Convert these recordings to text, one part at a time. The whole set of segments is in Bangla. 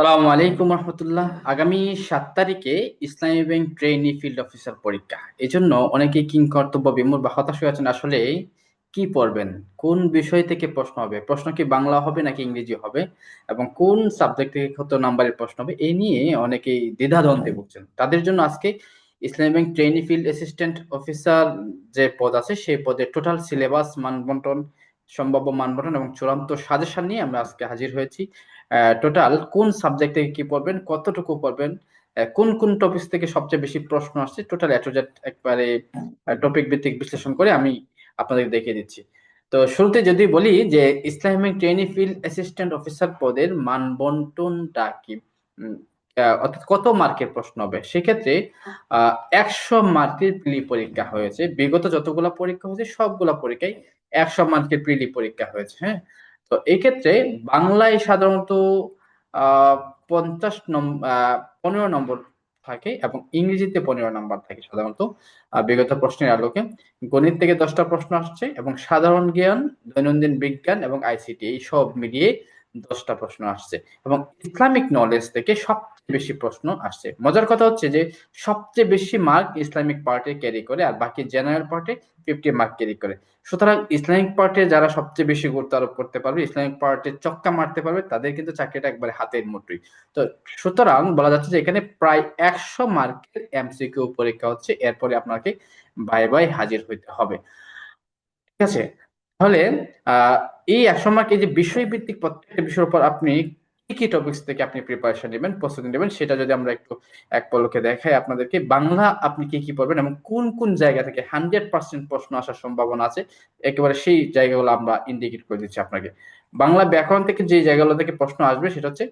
সালামু আলাইকুম রহমতুল্লাহ। আগামী সাত তারিখে ইসলামী ব্যাংক ট্রেনি ফিল্ড অফিসার পরীক্ষা। এই জন্য অনেকেই কিং কর্তব্য বিমূর বা হতাশ হয়ে আছেন। আসলে কি পড়বেন? কোন বিষয় থেকে প্রশ্ন হবে? প্রশ্ন কি বাংলা হবে নাকি ইংরেজি হবে? এবং কোন সাবজেক্ট থেকে কত নাম্বারের প্রশ্ন হবে? এই নিয়ে অনেকেই দ্বিধাদ্বন্দ্বে ভুগছেন। তাদের জন্য আজকে Islami bank trainee field assistant officer যে পদ আছে, সেই পদে টোটাল সিলেবাস মানবন্টন সম্ভাব্য মানবন্টন এবং চূড়ান্ত সাজেশন নিয়ে আমরা আজকে হাজির হয়েছি। টোটাল কোন সাবজেক্ট থেকে কি পড়বেন, কতটুকু পড়বেন কোন কোন টপিক থেকে সবচেয়ে বেশি প্রশ্ন আসছে টোটাল এটোজেট একবারে টপিক ভিত্তিক বিশ্লেষণ করে আমি আপনাদের দেখিয়ে দিচ্ছি। তো শুরুতে যদি বলি যে Islamic trainee field assistant officer পদের মান বন্টনটা কি? অর্থাৎ কত মার্কের প্রশ্ন হবে? সেক্ষেত্রে একশো মার্কের প্রিলি পরীক্ষা হয়েছে। বিগত যতগুলো পরীক্ষা হয়েছে, সবগুলা পরীক্ষায় একশো মার্কের প্রিলি পরীক্ষা হয়েছে হ্যাঁ? তো এক্ষেত্রে বাংলায় সাধারণত পঞ্চাশ পনেরো নম্বর থাকে এবং ইংরেজিতে পনেরো নম্বর থাকে সাধারণত বিগত প্রশ্নের আলোকে। গণিত থেকে দশটা প্রশ্ন আসছে এবং সাধারণ জ্ঞান, দৈনন্দিন বিজ্ঞান এবং আইসিটি, এই সব মিলিয়ে দশটা প্রশ্ন আসছে এবং ইসলামিক নলেজ থেকে সবচেয়ে বেশি প্রশ্ন আসছে। মজার কথা হচ্ছে যে, সবচেয়ে বেশি মার্ক ইসলামিক পার্টে ক্যারি করে আর বাকি জেনারেল পার্টে ফিফটি মার্ক ক্যারি করে। সুতরাং ইসলামিক পার্টে যারা সবচেয়ে বেশি গুরুত্ব আরোপ করতে পারবে, ইসলামিক পার্টে চক্কা মারতে পারবে, তাদের কিন্তু চাকরিটা একবারে হাতের মুঠোই তো সুতরাং বলা যাচ্ছে যে, এখানে প্রায় একশো মার্কের এমসিকিউ পরীক্ষা হচ্ছে, এরপরে আপনাকে বাই বাই হাজির হইতে হবে। ঠিক আছে? তাহলে, আহ, এই একশো মার্ক এই যে বিষয়ভিত্তিক প্রত্যেকটা বিষয়ের উপর আপনি কি টপিক্স থেকে আপনি প্রিপারেশন নেবেন, প্রস্তুতি নেবেন, সেটা যদি আমরা একটু এক পলকে দেখাই আপনাদেরকে, বাংলা আপনি কি কি পড়বেন এবং কোন কোন জায়গা থেকে হান্ড্রেড পার্সেন্ট প্রশ্ন আসার সম্ভাবনা আছে, একেবারে সেই জায়গাগুলো আমরা ইন্ডিকেট করে দিচ্ছি আপনাকে। বাংলা ব্যাকরণ থেকে যে জায়গাগুলো থেকে প্রশ্ন আসবে, সেটা হচ্ছে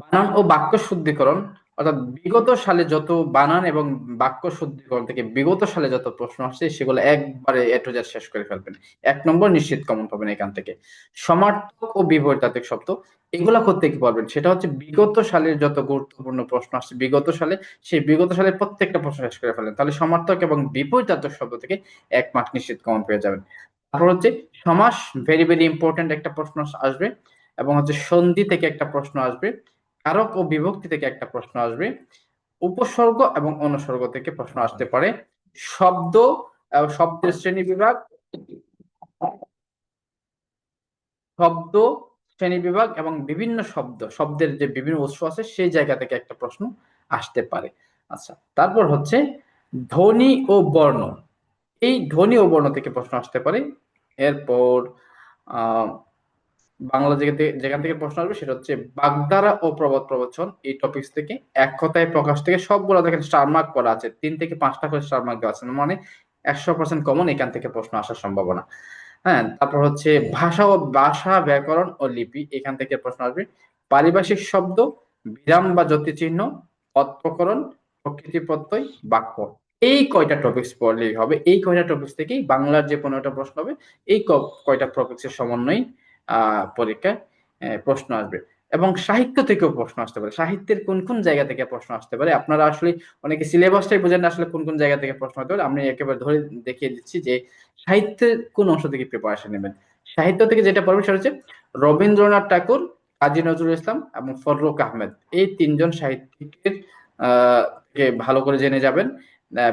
বানান ও বাক্য শুদ্ধিকরণ অর্থাৎ বিগত সালে যত বানান এবং বাক্য শুদ্ধিকরণ থেকে বিগত সালে যত প্রশ্ন আসছে, সেগুলো একবারে এটোজার শেষ করে ফেলবেন। এক নম্বর নিশ্চিত কমন পাবেন এখান থেকে। সমার্থক ও বিপরীতাত্মক শব্দ, এগুলা করতে কি পারবেন? সেটা হচ্ছে বিগত সালের যত গুরুত্বপূর্ণ প্রশ্ন আসছে বিগত সালে, সেই বিগত সালের প্রত্যেকটা প্রশ্ন শেষ করে ফেলেন তাহলে সমার্থক এবং বিপরীতাত্মক শব্দ থেকে এক মার্ক নিশ্চিত কমন পেয়ে যাবেন। তারপর হচ্ছে সমাস ভেরি ভেরি ইম্পর্টেন্ট একটা প্রশ্ন আসবে এবং হচ্ছে সন্ধি থেকে একটা প্রশ্ন আসবে। কারক ও বিভক্তি থেকে একটা প্রশ্ন আসবে। উপসর্গ এবং অনুসর্গ থেকে প্রশ্ন আসতে পারে। শব্দ শব্দের শ্রেণি বিভাগ। শব্দ শ্রেণি বিভাগ এবং বিভিন্ন শব্দ, শব্দের যে বিভিন্ন উৎস আছে, সেই জায়গা থেকে একটা প্রশ্ন আসতে পারে। আচ্ছা তারপর হচ্ছে ধ্বনি ও বর্ণ। এই ধ্বনি ও বর্ণ থেকে প্রশ্ন আসতে পারে। এরপর, আহ বাংলা যেখান থেকে প্রশ্ন আসবে সেটা হচ্ছে বাগধারা ও প্রবাদ প্রবচন। এই টপিক্স থেকে এক কথায় প্রকাশ থেকে সবগুলো দেখেন স্টার মার্ক করা আছে। তিন থেকে পাঁচটা করে স্টার মার্ক দেওয়া আছে। মানে একশো পার্সেন্ট কমন এখান থেকে প্রশ্ন আসার সম্ভাবনা। হ্যাঁ তারপর হচ্ছে ভাষা ও ভাষা ব্যাকরণ ও লিপি এখান থেকে প্রশ্ন আসবে। পারিভাষিক শব্দ, বিরাম বা জ্যোতি চিহ্ন পত্রকরণ প্রকৃতি প্রত্যয়, বাক্য। এই কয়টা টপিক্স পড়লেই হবে। এই কয়টা টপিক্স থেকেই বাংলার যে পনেরোটা প্রশ্ন হবে, এই কয়টা টপিক্সের সমন্বয় পরীক্ষায় প্রশ্ন আসবে। এবং সাহিত্য থেকেও প্রশ্ন আসতে পারে। সাহিত্যের কোন কোন জায়গা থেকে প্রশ্ন আসতে পারে? আপনারা আসলে অনেকে সিলেবাসটাই বোঝেন না আসলে কোন কোন জায়গা থেকে প্রশ্ন হতে পারে। আমি একেবারে ধরে দেখিয়ে দিচ্ছি যে সাহিত্যের কোন অংশ থেকে প্রিপারেশন নেবেন। সাহিত্য থেকে যেটা পড়বে সেটা হচ্ছে রবীন্দ্রনাথ ঠাকুর, কাজী নজরুল ইসলাম এবং ফররুক আহমেদ। এই তিনজন সাহিত্যিকের কে ভালো করে জেনে যাবেন।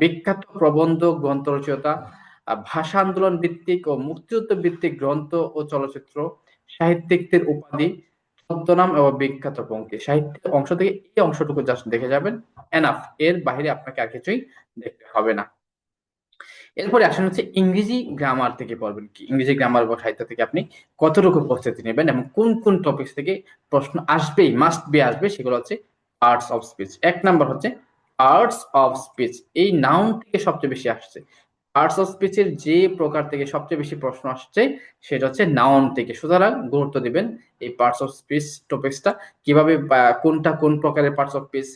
বিখ্যাত প্রবন্ধ গ্রন্থ রচয়িতা ভাষা আন্দোলন ভিত্তিক ও মুক্তিযুদ্ধ ভিত্তিক গ্রন্থ ও চলচ্চিত্র, সাহিত্যিকদের উপাধি ছদ্মনাম এবং বিখ্যাত পঙ্ক্তি। সাহিত্যের অংশ থেকে এই অংশটুকু জাস্ট দেখে যাবেন। এনাফ। এর বাইরে আপনাকে আর কিছুই দেখতে হবে না। এরপরে আসেন হচ্ছে ইংরেজি গ্রামার থেকে পড়বেন কি? ইংরেজি গ্রামার বা সাহিত্য থেকে আপনি কতটুকু প্রস্তুতি নেবেন এবং কোন কোন টপিক থেকে প্রশ্ন আসবেই মাস্ট বি আসবে সেগুলো হচ্ছে আর্টস অফ স্পিচ এক নাম্বার হচ্ছে আর্টস অফ স্পিচ এই নাউন থেকে সবচেয়ে বেশি আসছে। আর্টস অফ স্পিচের যে প্রকার থেকে সবচেয়ে বেশি প্রশ্ন আসছে, সেটা হচ্ছে নাউন থেকে। সুতরাং গুরুত্ব দিবেন এই পার্টস অফ স্পিচ টপিক্সটা কীভাবে কোনটা কোন প্রকারের parts of speech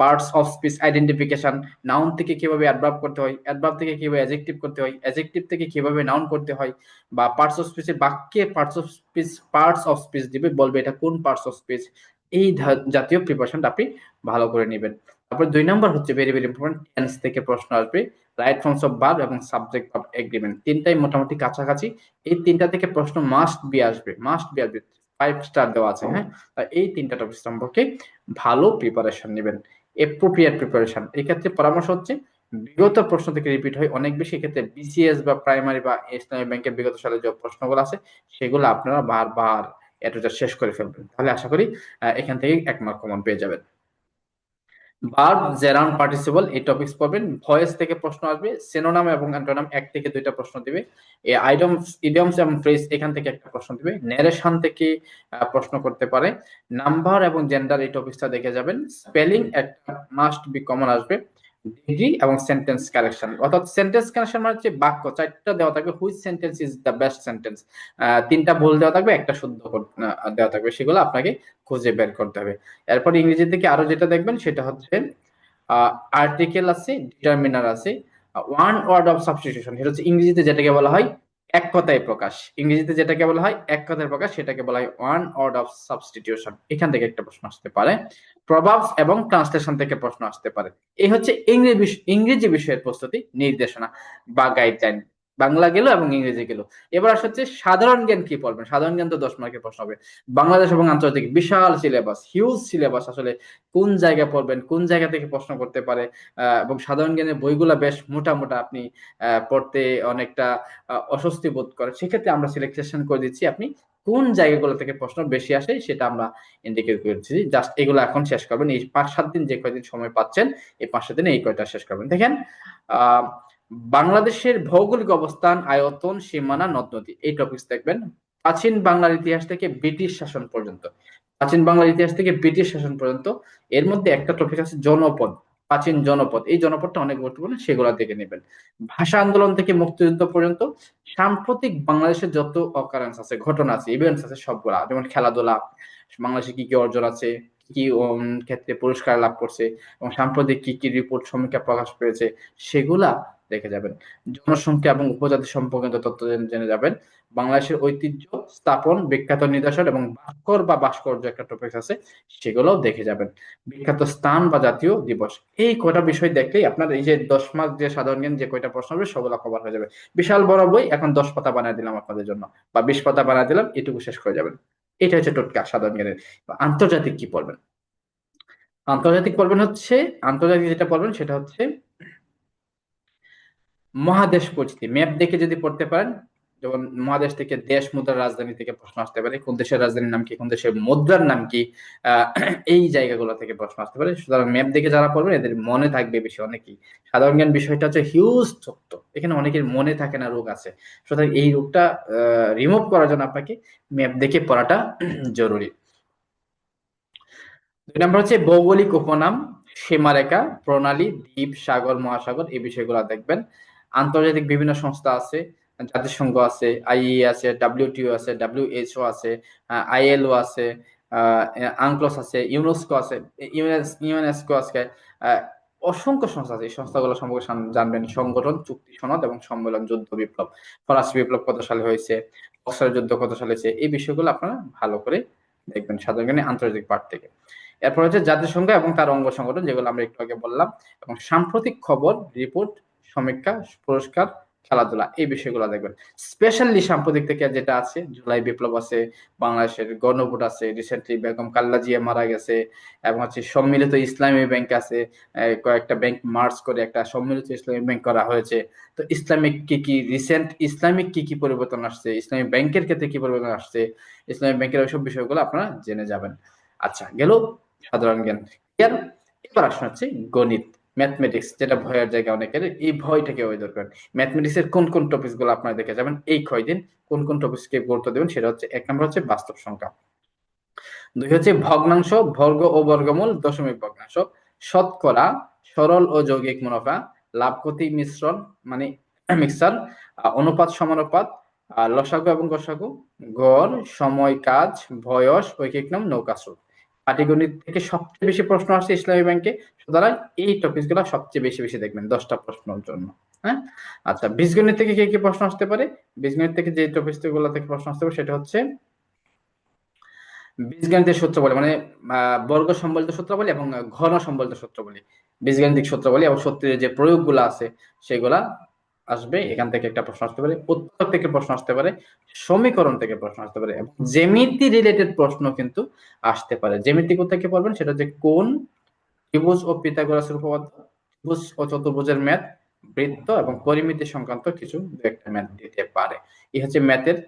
parts of speech identification noun থেকে কীভাবে অ্যাডভার্ব করতে হয় অ্যাডভার্ব থেকে কীভাবে অ্যাজেক্টিভ করতে হয় অ্যাজেক্টিভ থেকে কীভাবে নাউন করতে হয়, বা পার্টস অফ স্পিচের বাক্যে parts of speech parts of speech দিবে, বলবে এটা কোন পার্টস অফ স্পিচ এই জাতীয় প্রিপারেশনটা আপনি ভালো করে নেবেন। তারপর দুই নম্বর হচ্ছে ভেরি ভেরি ইম্পর্টেন্ট টেন্স থেকে প্রশ্ন আসবে। রাইট ফর্মস অফ ভার্ব এবং সাবজেক্ট অফ এগ্রিমেন্ট তিনটাই মোটামুটি কাছাকাছি। এই তিনটা থেকে প্রশ্ন মাস্ট বি আসবে। মাস্ট বি আসবে। ফাইভ স্টার দেওয়া আছে হ্যাঁ? এই তিনটা টপিক সম্পর্কে ভালো প্রিপারেশন নেবেন। এপ্রোপ্রিয়েট প্রিপারেশন এক্ষেত্রে পরামর্শ হচ্ছে বিগত প্রশ্ন থেকে রিপিট হয়। অনেক বেশি ক্ষেত্রে বিসিএস বা প্রাইমারি বা ইসলামী ব্যাংকের বিগত সালে যে প্রশ্নগুলো আছে সেগুলো আপনারা বারবার এটা শেষ করে ফেলবেন। তাহলে আশা করি এখান থেকে এক মার্ক কমন পেয়ে যাবেন। ভার্ব জেরাউন পার্টিসিপল এই টপিকস পড়বেন। ভয়েস থেকে প্রশ্ন আসবে সেনোনাম এবং অ্যান্টোনাম এক থেকে দুইটা প্রশ্ন দিবে। এই আইডমস ইডিয়মস এবং ফ্রেজ এখান থেকে একটা প্রশ্ন দিবে। ন্যারেশন থেকে প্রশ্ন করতে পারে। নাম্বার এবং জেন্ডার এই টপিকসটা দেখে যাবেন। স্পেলিং একটা মাস্ট বি কমন আসবে। ডিগ্রি এবং সেন্টেন্স কালেকশন অর্থাৎ সেন্টেন্স কালেকশন মানে হচ্ছে বাক্য, চারটা দেওয়া থাকবে। Which sentence is the best sentence তিনটা ভুল দেওয়া থাকবে, একটা শুদ্ধ দেওয়া থাকবে। সেগুলো আপনাকে খুঁজে বের করতে হবে। এরপর ইংরেজি থেকে আরও যেটা দেখবেন, সেটা হচ্ছে আর্টিকেল আছে ডিটারমিনার আছে ওয়ান ওয়ার্ড অফ সাবস্টিটিউশন এটা হচ্ছে ইংরেজিতে যেটাকে বলা হয় এক কথায় প্রকাশ। ইংরেজিতে যেটাকে বলা হয়, এক কথায় প্রকাশ, সেটাকে বলা হয় ওয়ান ওয়ার্ড অফ সাবস্টিটিউশন এখান থেকে একটা প্রশ্ন আসতে পারে। প্রভাব এবং ট্রান্সলেশন থেকে প্রশ্ন আসতে পারে। এই হচ্ছে ইংরেজি ইংরেজি বিষয়ের প্রস্তুতি, নির্দেশনা বা গাইডলাইন বাংলা গেল এবং ইংরেজি গেল। এবার আসা হচ্ছে সাধারণ জ্ঞান কি পড়বেন? সাধারণ জ্ঞান তো দশ মার্কের প্রশ্ন হবে। বাংলাদেশ এবং আন্তর্জাতিক বিশাল সিলেবাস হিউজ সিলেবাস আসলে কোন জায়গায় পড়বেন, কোন জায়গা থেকে প্রশ্ন করতে পারে এবং সাধারণ জ্ঞানের বইগুলা বেশ মোটা মোটা আপনি পড়তে অনেকটা অস্বস্তি বোধ করে সেক্ষেত্রে আমরা সিলেকশন করে দিচ্ছি আপনি কোন জায়গাগুলো থেকে প্রশ্ন বেশি আসে সেটা আমরা ইন্ডিকেট করেছি জাস্ট এগুলো এখন শেষ করবেন। এই পাঁচ সাত দিন যে কয়দিন সময় পাচ্ছেন, এই পাঁচ সাত দিনে এই কয়টা শেষ করবেন। দেখেন, আহ বাংলাদেশের ভৌগোলিক অবস্থান, আয়তন, সীমানা নদ নদী এই টপিক দেখবেন। প্রাচীন বাংলার ইতিহাস থেকে ব্রিটিশ শাসন পর্যন্ত। প্রাচীন বাংলার ইতিহাস থেকে ব্রিটিশ শাসন পর্যন্ত এর মধ্যে একটা টপিক আছে জনপদ, প্রাচীন জনপদ। এই জনপদটা অনেক গুরুত্বপূর্ণ, সেগুলো দেখে নেবেন। ভাষা আন্দোলন থেকে মুক্তিযুদ্ধ পর্যন্ত সাম্প্রতিক বাংলাদেশের যত অকারেন্স আছে, ঘটনা আছে ইভেন্টস আছে, সবগুলা, যেমন খেলাধুলা, বাংলাদেশে কি কি অর্জন আছে, কি ক্ষেত্রে পুরস্কার লাভ করছে, এবং সাম্প্রতিক কি কি রিপোর্ট সমীক্ষা প্রকাশ পেয়েছে, সেগুলা দেখে যাবেন। জনসংখ্যা এবং উপজাতি সম্পর্কিত তথ্য জেনে যাবেন, বাংলাদেশের ঐতিহ্য স্থাপন, বিখ্যাত নিদর্শন এবং ভাস্কর বা ভাস্কর্য একটা টপিক আছে, সেগুলোও দেখে যাবেন। বিখ্যাত স্থান বা জাতীয় দিবস। এই কয়টা বিষয় দেখলেই আপনার এই যে দশ মাস যে সাধারণ জ্ঞান, যে কয়টা প্রশ্ন হবে, সবগুলো কভার হয়ে যাবে। বিশাল বড় বই, এখন দশ পাতা বানিয়ে দিলাম আপনাদের জন্য। বা বিশ পাতা বানিয়ে দিলাম, এটুকু শেষ করে যাবেন। এটা হচ্ছে টোটকা সাধারণ জ্ঞানের। আন্তর্জাতিক কি পড়বেন? আন্তর্জাতিক পড়বেন হচ্ছে, আন্তর্জাতিক যেটা পড়বেন সেটা হচ্ছে মহাদেশ পরিচিতি ম্যাপ দেখে যদি পড়তে পারেন, যেমন মহাদেশ থেকে দেশ মুদ্রার রাজধানী থেকে প্রশ্ন আসতে পারে, কোন দেশের রাজধানীর নাম কি, কোন দেশের মুদ্রার নাম কি এই জায়গাগুলো থেকে প্রশ্ন আসতে পারে। সুতরাং ম্যাপ দেখে যারা পড়বেন, এদের মনে থাকবে বেশি অনেকেই। সাধারণ জ্ঞান বিষয়টা হচ্ছে হিউজ তথ্য। এখানে অনেকের মনে থাকে না, রোগ আছে। সুতরাং এই রোগটা রিমুভ করার জন্য আপনাকে ম্যাপ দেখে পড়াটা জরুরি। দুই নম্বর হচ্ছে ভৌগোলিক উপনাম, সীমারেখা, প্রণালী, দ্বীপ, সাগর, মহাসাগর, এই বিষয়গুলো দেখবেন। আন্তর্জাতিক বিভিন্ন সংস্থা আছে, জাতিসংঘ আছে আইই আছে, ডাব্লিউটিও আছে, ডাব্লিউএইচও আছে আইএলও আছে আংক্লস আছে, ইউনেস্কো আছে ইউনেস্কো আছে অসংখ্য সংস্থা আছে। এই সংস্থাগুলো সম্পর্কে জানবেন সংগঠন, চুক্তি, সনদ এবং সম্মেলন, যুদ্ধ বিপ্লব। ফরাসি বিপ্লব কত সালে হয়েছে বক্সার যুদ্ধ কত সালে হয়েছে, এই বিষয়গুলো আপনারা ভালো করে দেখবেন সাধারণ আন্তর্জাতিক পার্ট থেকে। এরপর হচ্ছে জাতিসংঘ এবং তার অঙ্গ সংগঠন, যেগুলো আমরা একটু আগে বললাম, এবং সাম্প্রতিক খবর, রিপোর্ট সমীক্ষা, পুরস্কার, খেলাধুলা, এই বিষয়গুলো দেখবেন। স্পেশালি সাম্প্রতিক থেকে যেটা আছে, জুলাই বিপ্লব আছে, বাংলাদেশের গণভোট আছে রিসেন্টলি বেগম কাল্লা জিয়া মারা গেছে, এবং হচ্ছে সম্মিলিত ইসলামী ব্যাংক আছে কয়েকটা ব্যাংক মার্চ করে একটা সম্মিলিত ইসলামী ব্যাংক করা হয়েছে। তো ইসলামিক কি কি রিসেন্ট ইসলামিক কি কি পরিবর্তন আসছে ইসলামী ব্যাংকের ক্ষেত্রে কি পরিবর্তন আসছে ইসলামী ব্যাংকের ওই ওইসব বিষয়গুলো আপনারা জেনে যাবেন। আচ্ছা গেল সাধারণ জ্ঞান। এবার আসুন হচ্ছে গণিত। ম্যাথমেটিক্স যেটা ভয়ের জায়গা অনেকের, এই ভয়টাকে ওই দরকার ম্যাথমেটিক্স এর কোন কোন টপিকগুলো আপনারা দেখে যাবেন, এই কয়দিন কোন কোন টপিককে গুরুত্ব দেবেন, সেটা হচ্ছে এক নম্বর হচ্ছে বাস্তব সংখ্যা। দুই হচ্ছে ভগ্নাংশ বর্গ ও বর্গমূল, দশমিক ভগ্নাংশ। শতকরা, সরল ও যৌগিক মুনাফা, লাভ ক্ষতি মিশ্রণ মানে মিক্সার অনুপাত সমানুপাত লসাগু এবং গসাগু, গড়, সময়, কাজ, বয়স, ঐকিক নাম, নৌকা স্রোত। পাটিগণিত থেকে সবচেয়ে বেশি প্রশ্ন আসছে ইসলামী ব্যাংকে। সুতরাং এই টপিকগুলো সবচেয়ে বেশি বেশি দেখবেন দশটা প্রশ্নের জন্য হ্যাঁ? আচ্ছা বীজগণিত থেকে কি কি প্রশ্ন আসতে পারে? বীজগণিত থেকে যে টপিকগুলো থেকে প্রশ্ন আসতে পারে সেটা হচ্ছে বীজগণিতের সূত্র বলে মানে বর্গ সম্বলিত সূত্র বলি এবং ঘন সম্বলিত সূত্র বলি বীজগণিতিক সূত্র বলি এবং সত্যি যে প্রয়োগগুলো আছে সেগুলা আসবে, এখান থেকে একটা প্রশ্ন আসতে পারে, উত্তর থেকে প্রশ্ন আসতে পারে, সমীকরণ থেকে প্রশ্ন আসতে পারে জ্যামিতি রিলেটেড প্রশ্ন কিন্তু আসতে পারে। জ্যামিতি কোথেকে পড়বেন? সেটা হচ্ছে কোন ত্রিভুজ ও পিথাগোরাসের উপপাদ্য? ত্রিভুজ ও চতুর্ভুজের ম্যাথ, বৃত্ত এবং পরিমিতি সংক্রান্ত কিছু একটা ম্যাথ দিতে পারে। এই হচ্ছে ম্যাথের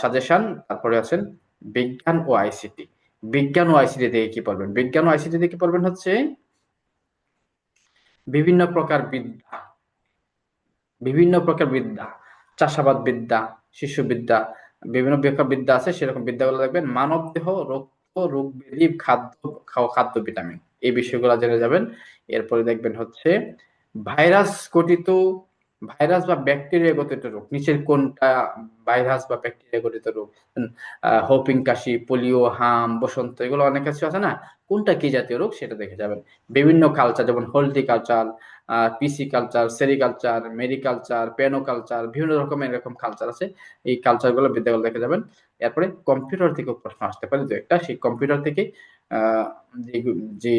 সাজেশন তারপরে আছেন বিজ্ঞান ও আইসিটি। বিজ্ঞান ও আইসিটি থেকে কি পড়বেন? বিজ্ঞান ও আইসিটি থেকে পড়বেন হচ্ছে বিভিন্ন প্রকার বিদ্যা। বিভিন্ন প্রকার বিদ্যা চাষাবাদ বিদ্যা শিশু বিদ্যা বিভিন্ন প্রকার বিদ্যা আছে, সেরকম বিদ্যাগুলো দেখবেন। মানব দেহ রক্ত রোগ ব্যাধি, খাদ্য খাদ্য, ভিটামিন। এই বিষয়গুলো জেনে যাবেন। এরপরে দেখবেন হচ্ছে ভাইরাস গঠিত ভাইরাস বা ব্যাকটেরিয়া গঠিত রোগ, নিচের কোনটা ভাইরাস বা ব্যাকটেরিয়া গঠিত রোগ? হোপিং কাশি, পোলিও, হাম, বসন্ত, এগুলো অনেক কিছু আছে না? কোনটা কি জাতীয় রোগ সেটা দেখে যাবেন। বিভিন্ন কালচার যেমন horticulture pisciculture sericulture mariculture culture বিভিন্ন রকমের এরকম কালচার আছে। এই কালচারগুলো বিদ্যাগুলো দেখে যাবেন। এরপরে কম্পিউটার থেকে প্রশ্ন আসতে পারে দু একটা। সেই কম্পিউটার থেকে যে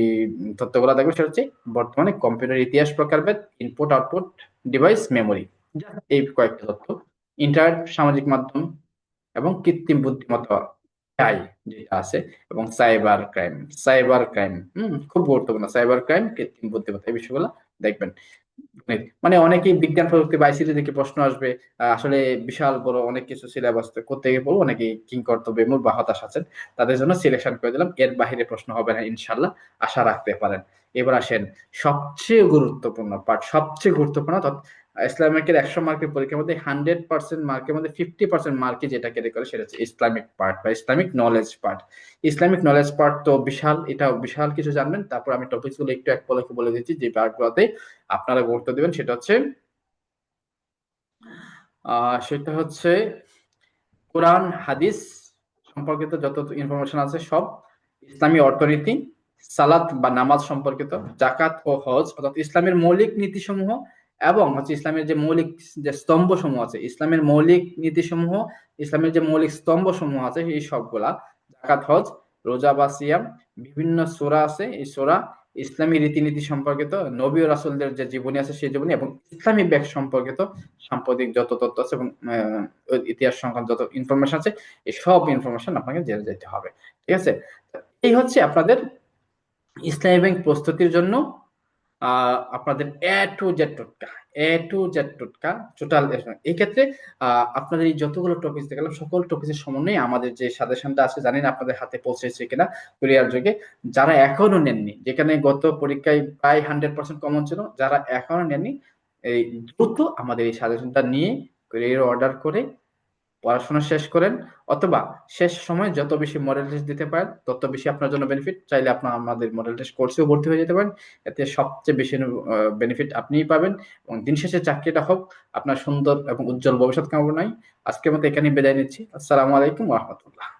তথ্যগুলো দেখবে সেটা হচ্ছে বর্তমানে কম্পিউটার ইতিহাস প্রকারভেদ ইনপুট আউটপুট ডিভাইস মেমোরি এই কয়েকটি তথ্য। ইন্টারনেট সামাজিক মাধ্যম এবং কৃত্রিম বুদ্ধিমত্তা আই যেটা আছে এবং সাইবার ক্রাইম সাইবার ক্রাইম হম খুব গুরুত্বপূর্ণ। সাইবার ক্রাইম কৃত্রিম বুদ্ধিমত্তা এই বিষয়গুলো দেখবেন। মানে অনেকেই বিজ্ঞান প্রযুক্তি বা আইসিটি থেকে প্রশ্ন আসবে আসলে বিশাল বড় অনেক কিছু সিলেবাস করতে গিয়ে বলব, অনেকেই কিং কর্তব্য মূল বা হতাশ আছেন, তাদের জন্য সিলেকশন করে দিলাম, এর বাহিরে প্রশ্ন হবে না ইনশাল্লাহ আশা রাখতে পারেন। এবার আসেন, সবচেয়ে গুরুত্বপূর্ণ পার্ট সবচেয়ে গুরুত্বপূর্ণ ইসলামিকের একশো মার্কের পরীক্ষার মধ্যে হান্ড্রেড পার্সেন্ট মার্কের মধ্যে ফিফটি পার্সেন্ট মার্কে যেটা ক্যারি করে সেটা হচ্ছে ইসলামিক পার্ট বা Islamic knowledge part Islamic knowledge part তো বিশাল, এটা বিশাল কিছু জানবেন। তারপর আমি টপিকসগুলো একটু এক পলকে বলে দিচ্ছি, যে পার্টগুলোতে আপনারা গুরুত্ব দেবেন। সেটা হচ্ছে সেটা হচ্ছে কোরআন, হাদিস সম্পর্কিত যত ইনফরমেশন আছে সব ইসলামী অর্থনীতি, সালাত বা নামাজ সম্পর্কিত জাকাত ও হজ, অর্থাৎ ইসলামের মৌলিক নীতিসমূহ এবং হচ্ছে ইসলামের যে মৌলিক যে স্তম্ভ সমূহ আছে, ইসলামের মৌলিক নীতিসমূহ, ইসলামের যে মৌলিক স্তম্ভ সমূহ আছে, এই সবগুলা জাকাত হজ, রোজা বা সিয়াম, বিভিন্ন সোরা আছে, এই সোরা ইসলামী রীতিনীতি সম্পর্কিত, নবী রাসুলদের যে জীবনী আছে, সেই জীবনী এবং ইসলামী ব্যাগ সম্পর্কিত সাম্প্রতিক যত তথ্য আছে এবং ইতিহাস সংক্রান্ত যত ইনফরমেশন আছে, এই সব ইনফরমেশন আপনাকে জেনে যেতে হবে। ঠিক আছে? এই হচ্ছে আপনাদের ইসলামী ব্যাংক প্রস্তুতির জন্য আপনাদের এ টু জেড টোটকা এ টু জেড টোটকা টোটাল এই ক্ষেত্রে আপনাদের এই যতগুলো টপিক দেখালাম, সকল টপিকের সমন্বয়ে আমাদের যে সাজেশনটা আছে, জানেন আপনাদের হাতে পৌঁছেছে কিনা কুরিয়ার যুগে। যারা এখনও নেননি, যেখানে গত পরীক্ষায় প্রায় হান্ড্রেড পার্সেন্ট কমন ছিল, যারা এখনও নেননি, এই দ্রুত আমাদের এই সাজেশনটা নিয়ে কুরিয়ার অর্ডার করে পড়াশোনা শেষ করেন, অথবা শেষ সময় যত বেশি মডেল টেস্ট দিতে পারেন, তত বেশি আপনার জন্য বেনিফিট চাইলে আপনার আমাদের মডেল টেস্ট কোর্সেও ভর্তি হয়ে যেতে পারেন। এতে সবচেয়ে বেশি বেনিফিট আপনিই পাবেন এবং দিন শেষে চাকরিটা হোক, আপনার সুন্দর এবং উজ্জ্বল ভবিষ্যৎ কামনায় আজকের মতো এখানেই বিদায় নিচ্ছি। আসসালামু আলাইকুম রহমতুল্লাহ।